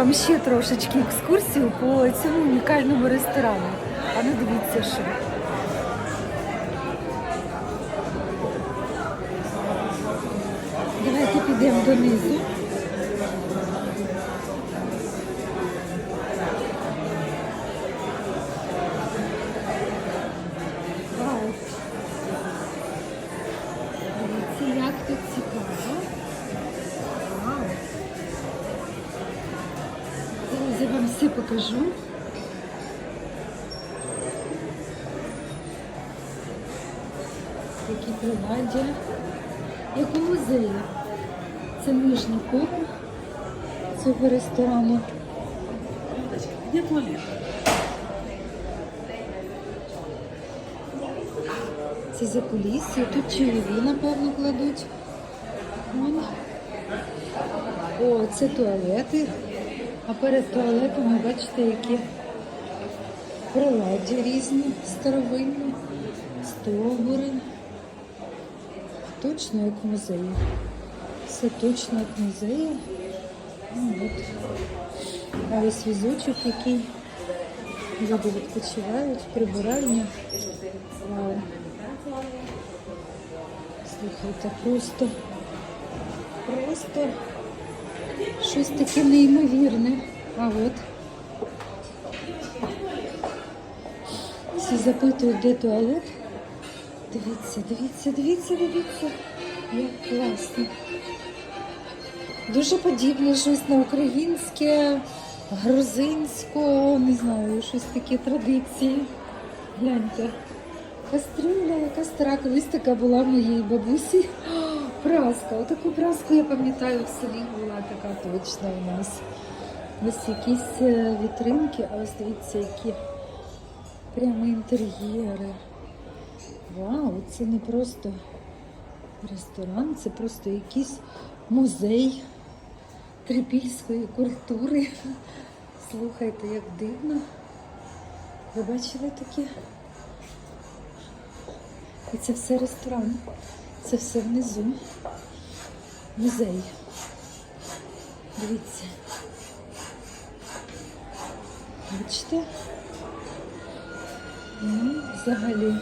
вам ще трошечки екскурсію по цьому унікальному ресторану. А ну дивіться, що. Давайте підемо донизу. Вам все покажу. Які приладдя. Як у музеї. Це нижній поверх цього ресторану. Где туалет? Це за кулісся. Тут чайові, напевно, кладуть. О, це туалети. А перед туалетами бачите, які приладдя різні, старовинні, стовбури. Точно як музеї. Все точно як музеї. Ну. А ось візочок, який люди відпочивають, прибиральня. Вау. Слухайте, просто, просто щось таке неймовірне. А от всі запитують, де туалет. Дивіться, дивіться, дивіться, дивіться. Як класно. Дуже подібне щось на українське, грузинське, не знаю, щось такі традиції. Гляньте. Кастрюля, яка стара, колись така була в моїй бабусі. Праска. Отаку праску я пам'ятаю в селі була така точна у нас. Ось якісь е, вітринки, а ось дивіться, які прямо інтер'єри. Вау, це не просто ресторан, це просто якийсь музей трипільської культури. Слухайте, як дивно. Ви бачили таке? І це все ресторан. Це все внизу. Музей. Дивіться. Бачите? Ну, взагалі.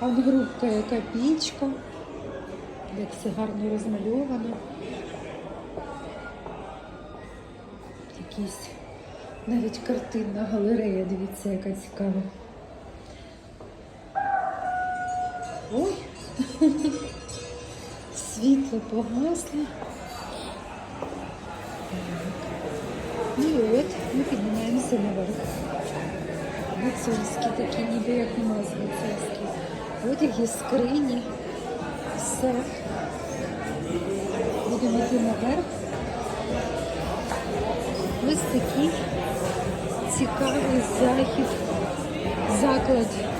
А от грубка яка пічка. Як все гарно розмальовано. Якісь навіть картинна галерея, дивіться, яка цікава. Ой, світло погасло. Ну і от ми піднімаємося наверх. Гуцульські такі, ніби як у нас гуцульські. Одяги, скрині, все. Будемо йти наверх. Ось такий цікавий захід, заклад.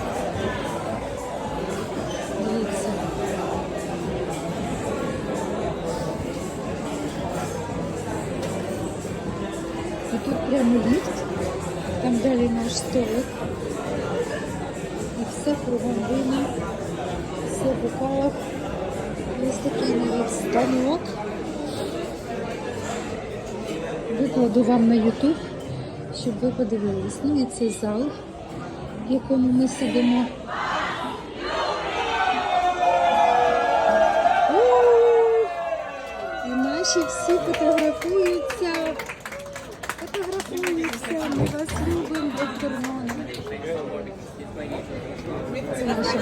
Тут прямо ліфт, там далі наш столик. І все кругом вина, все в бокалах. Ось такий навіть станок. Викладу вам на YouTube, щоб ви подивились. Ну і цей зал, в якому ми сидимо. І наші всі фотографуються. Фотографуються. Ми вас любимо, доктор Мона. Це наша.